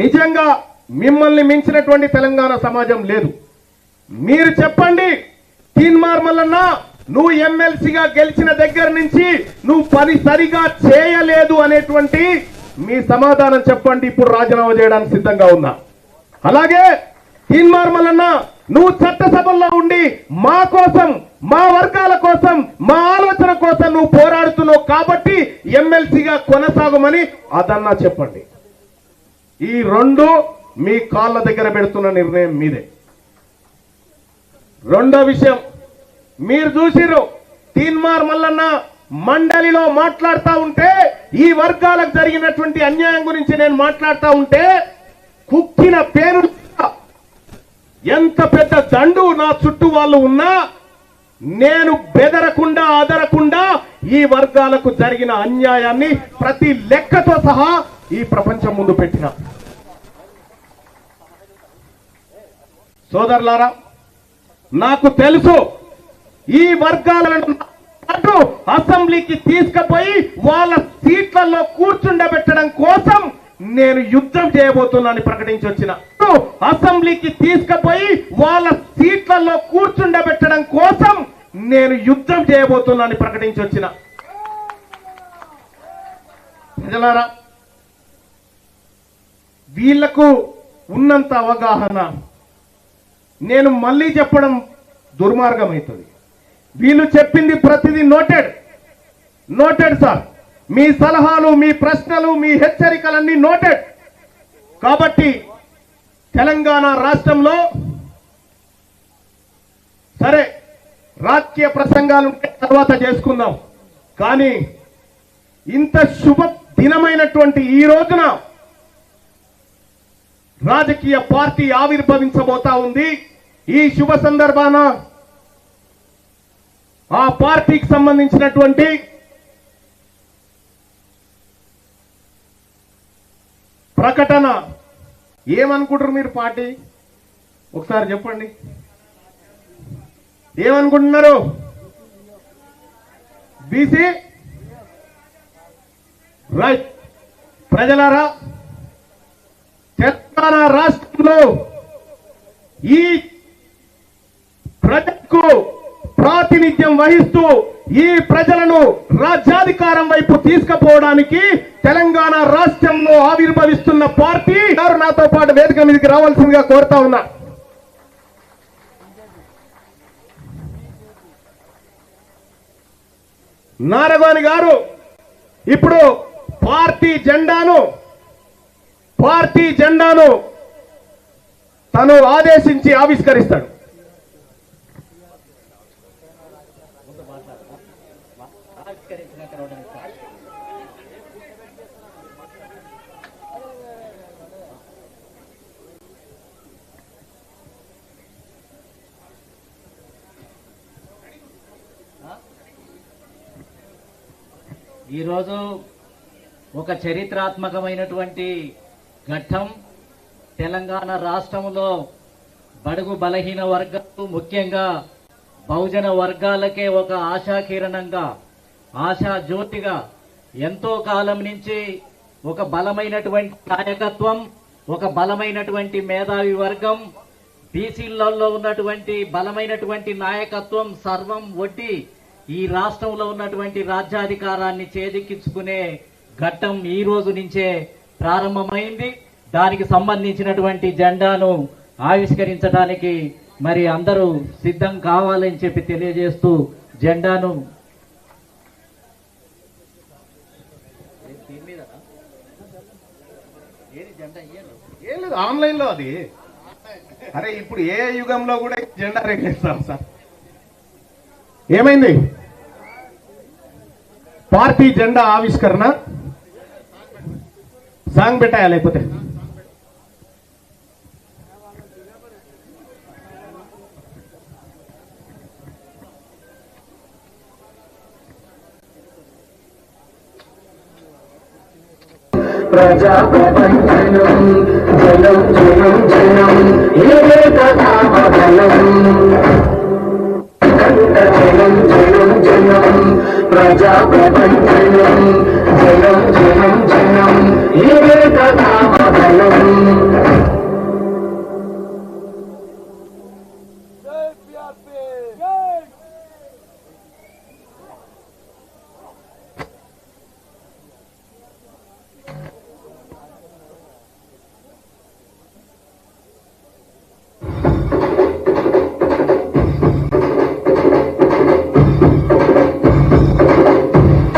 నిజంగా మిమ్మల్ని మించినటువంటి తెలంగాణ సమాజం లేదు. మీరు చెప్పండి తీన్మార్ మల్లన్న నువ్వు ఎమ్మెల్సీగా గెలిచిన దగ్గర నుంచి నువ్వు పని సరిగా చేయలేదు అనేటువంటి మీ సమాధానం చెప్పండి ఇప్పుడు రాజీనామా చేయడానికి సిద్ధంగా ఉన్నా. అలాగే తీన్మార్ మల్లన్న నువ్వు చట్టసభల్లో ఉండి మా కోసం మా వర్గాల కోసం మా ఆలోచన కోసం నువ్వు పోరాడుతున్నావు కాబట్టి ఎమ్మెల్సీగా కొనసాగమని అదన్నా చెప్పండి. ఈ రెండు మీ కాళ్ళ దగ్గర పెడుతున్న నిర్ణయం మీదే. రెండో విషయం మీరు చూసిరు తీన్మార్ మల్లన్న మండలిలో మాట్లాడుతూ ఉంటే ఈ వర్గాలకు జరిగినటువంటి అన్యాయం గురించి నేను మాట్లాడుతా ఉంటే కుక్కిన పేరు ఎంత పెద్ద దండు నా చుట్టూ వాళ్ళు ఉన్నా నేను బెదరకుండా అదరకుండా ఈ వర్గాలకు జరిగిన అన్యాయాన్ని ప్రతి లెక్కతో సహా ఈ ప్రపంచం ముందు పెట్టిన. సోదరులారా నాకు తెలుసు ఈ వర్గాలను అటు అసెంబ్లీకి తీసుకుపోయి వాళ్ళ సీట్లలో కూర్చుండబెట్టడం కోసం నేను యుద్ధం చేయబోతున్నానని ప్రకటించి వచ్చిన. అసెంబ్లీకి తీసుకుపోయి వాళ్ళ సీట్లలో కూర్చుండబెట్టడం కోసం నేను యుద్ధం చేయబోతున్నానని ప్రకటించి వచ్చిన. ప్రజలారా వీళ్ళకు ఉన్నంత అవగాహన నేను మళ్ళీ చెప్పడం దుర్మార్గం అవుతుంది వీళ్ళు చెప్పింది ప్రతిదీ నోటెడ్. Noted sir. మీ సలహాలు మీ ప్రశ్నలు మీ హెచ్చరికలన్నీ నోటెడ్. కాబట్టి తెలంగాణ రాష్ట్రంలో సరే రాజకీయ ప్రసంగాలు ఉంటే తర్వాత చేసుకుందాం. కానీ ఇంత శుభ దినమైనటువంటి ఈ రోజున రాజకీయ పార్టీ ఆవిర్భవించబోతా ఉంది. ఈ శుభ సందర్భాన ఆ పార్టీకి సంబంధించినటువంటి ప్రకటన ఏమనుకుంటారు మీరు పార్టీ? ఒకసారి చెప్పండి. ఏమనుకుంటున్నారు? బీసీ? రైట్. ప్రజలారా తెలంగాణ రాష్ట్రంలో ఈ ప్రజలకు ప్రాతినిధ్యం వహిస్తూ ఈ ప్రజలను రాజ్యాధికారం వైపు తీసుకుపోవడానికి తెలంగాణ రాష్ట్రంలో ఆవిర్భవిస్తున్న పార్టీ. నాతో పాటు వేదిక మీదకి రావాల్సిందిగా కోరుతా ఉన్నా. నారగోని గారు ఇప్పుడు పార్టీ జెండాను పార్టీ జెండాను తను ఆదేశించి ఆవిష్కరిస్తాడు. ఈరోజు ఒక చరిత్రాత్మకమైనటువంటి ఘట్టం తెలంగాణ రాష్ట్రంలో బడుగు బలహీన వర్గాలు ముఖ్యంగా బహుజన వర్గాలకే ఒక ఆశాకిరణంగా ఆశా జ్యోతిగా ఎంతో కాలం నుంచి ఒక బలమైనటువంటి నాయకత్వం ఒక బలమైనటువంటి మేధావి వర్గం బీసీలలో ఉన్నటువంటి బలమైనటువంటి నాయకత్వం సర్వం ఒడ్డి ఈ రాష్ట్రంలో ఉన్నటువంటి రాజ్యాధికారాన్ని చేజిక్కించుకునే ఘట్టం ఈ రోజు నుంచే ప్రారంభమైంది. దానికి సంబంధించినటువంటి జెండాను ఆవిష్కరించడానికి మరి అందరూ సిద్ధం కావాలని చెప్పి తెలియజేస్తూ జెండాను ఆన్లైన్లో అది. అరే ఇప్పుడు ఏ యుగంలో కూడా జెండా రెగ్లేస్తాం సార్. ఏమైంది? పార్టీ జెండా ఆవిష్కరణ సాంగ్ పెట్టాయా లేకపోతే ప్రజా ప్రపంచనం జనం జనం జనం ప్రజాప్రపంచనం జనం జనం జనం ఇదే కథామఫలం జై పిఆర్పి జై